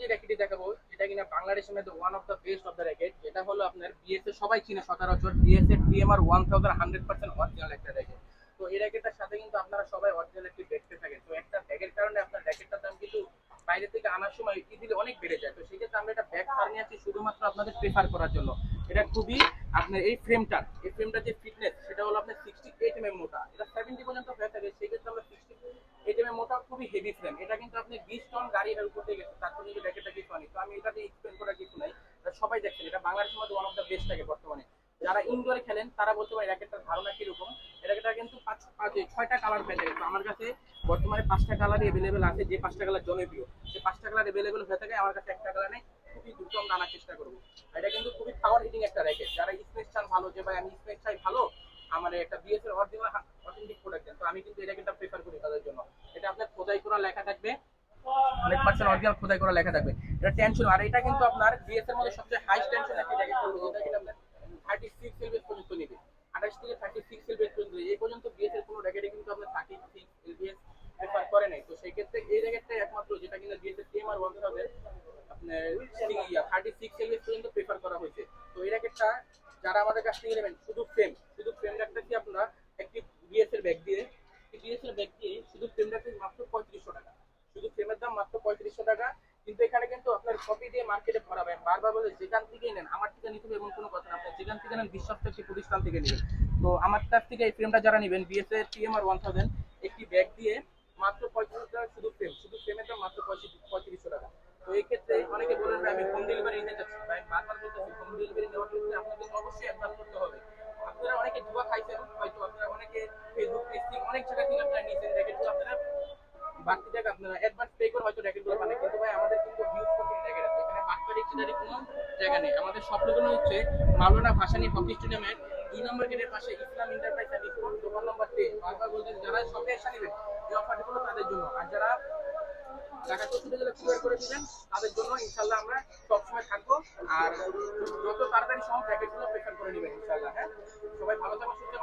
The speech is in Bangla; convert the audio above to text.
যে র্যাকেটটি দেখাবো এটা কিনা বাংলাদেশের মধ্যে one of the best of the racket এটা হলো আপনার বিএসএ সবাই চিনে সচরাচর। BSA TMR one thousand hundred percent original একটা র্যাকেট। তো এই র্যাকেটটার সাথে কিন্তু আপনারা সবাই অরিজিনাল একটি দেখতে থাকেন। তো একটা ব্যাগের কারণে আপনার র্যাকেটটার দাম কিন্তু বাইরে থেকে আনার সময় ইজিলি অনেক বেড়ে যায়। তো সেই ক্ষেত্রে আমরা এটা ব্যাগ সার নিয়ে আসছি শুধুমাত্র আপনাদের প্রেফার করার জন্য। এটা খুবই আপনার এই ফ্রেমটা এই ফ্রেমটার যে ফিটনেস সেটা হলো আপনার সিক্সটি এইট এম মোটা এটা সেভেন্টি পর্যন্ত হয়ে থাকে সেই ক্ষেত্রে আমরা সিক্সটি এইট এম মোটা খুবই হেভি ফ্রেম এটা কিন্তু আপনি বিশ টন গাড়ি হেল্প করতে গেছে, তারপর কিন্তু র্যাকেটটা কিছু আনি তো আমি এটা দিয়ে এক্সপ্লেন করার কিছু নাই। সবাই দেখছেন, এটা বাংলাদেশের মধ্যে ওয়ান অফ দ্য বেস্ট থাকে বর্তমানে। যারা ইনডোরে খেলেন, তারা বলতে পারে র্যাকেটটার ধারণা কীরকম? র্যাকেটটা কিন্তু পাঁচ পাঁচ, ছয়টা কালার পেয়ে যাবে তো আমার কাছে বর্তমানে পাঁচটা কালারই অ্যাভেলেবেল আছে, যে পাঁচটা কালার জনপ্রিয় সেই পাঁচটা কালার অ্যাভেলেবেল হয়ে থাকে, আমার কাছে একটা কালার নেই, খুবই দ্রুত আমরা আনার চেষ্টা করব। এটা কিন্তু খুবই পাওয়ার হিটিং একটা র্যাকেট যারা স্পেস চান ভালো, যে ভাই আমি স্পেস চাই ভালো, আমার একটা বিএস এর অরিজিনাল অথেন্টিক প্রোডাক্ট দেন তো আমি কিন্তু এই র্যাকেটটা প্রেফার করি তাদের জন্য এটা আপনার খোদাই করা লেখা থাকবে। হান্ড্রেড পার্সেন্ট অরিজিনাল খোদাই করা লেখা থাকবে। এটা টেনশন আর এটা কিন্তু আপনার বিএস এর মধ্যে সবচেয়ে হাই টেনশন একটা র্যাকেট আপনার থার্টি সিক্স এলবিএস পর্যন্ত নেবে। আঠাশ থেকে থার্টি সিক্স এলবিএস পর্যন্ত এই পর্যন্ত বিএস এর কোনো র্যাকেটে কিন্তু আপনার থার্টি সিক্স এলবিএস প্রেফার করে নাই। তো সেই ক্ষেত্রে এই র্যাকেটটাই একমাত্র যেটা কিনা বিএস এর টিএমআর ওয়ান থাউজেন্ড আপনার থার্টি সিক্স এলবিএস পর্যন্ত প্রেফার করা হয়েছে। তো এই র্যাকেটটা যারা আমাদের কাছ থেকে নেবেন, শুধু ফ্রেম শুধু ফ্রেম রাখতেছি আপনারা একটি বিএস এর ব্যাগ দিয়ে বিএস এর ব্যাগ দিয়ে শুধু ফ্রেম রাখতেছি মাত্র পঁয়ত্রিশশো টাকা। শুধু ফ্রেমের দাম মাত্র পঁয়ত্রিশশো টাকা, কিন্তু এখানে কিন্তু আপনার কপি দিয়ে মার্কেটে ভরাবেন বারবার বলে যেখান থেকে নেন, আমার থেকে নিতে হবে এমন কোনো কথা না। আপনার যেখান থেকে নেন, বিশ্বস্ত একটি প্রতিষ্ঠান থেকে নেবেন। তো আমার কাছ থেকে এই ফ্রেমটা যারা নেবেন বিএস এর টিএমআর ওয়ান থাউজেন্ড একটি ব্যাগ দিয়ে মাত্র পঁয়ত্রিশ টাকা শুধু ফ্রেম শুধু ফ্রেমের দাম মাত্র পঁয়ত্রিশশো টাকা। তো এই ক্ষেত্রে অনেকে বলেন আমি হোম ডেলিভারি নিতে চাচ্ছি ভাই বারবার বলতেছি হোম ডেলিভারি নেওয়ার আপনারা অ্যাডভান্স পে করে হয়তো র্যাকেটগুলো পান কিন্তু ভাই, আমাদের কিন্তু হিউজ পরিমাণ র্যাকেট আছে এখানে বাটপারি কিনারি কোনো জায়গা নেই। আমাদের সব হচ্ছে মাওলানা ভাসানী হকি স্টেডিয়ামের দুই নম্বর গেটের পাশে ইসলাম এন্টারপ্রাইজ অ্যান্ড স্পোর্টস দোকান নম্বর টেন বারবার বলছেন যারা শপে এসে নেবেন, এই অফারটি হলো তাদের জন্য। আর যারা টাকা চৌষট্টি জেলা করে দিবেন, তাদের জন্য ইনশাল্লাহ আমরা সবসময় থাকব। আর যত তাড়াতাড়ি সম্ভব প্যাকেটগুলো প্রেফার করে নেবেন ইনশাল্লাহ হ্যাঁ? সবাই ভালো থাকবেন, সুস্থ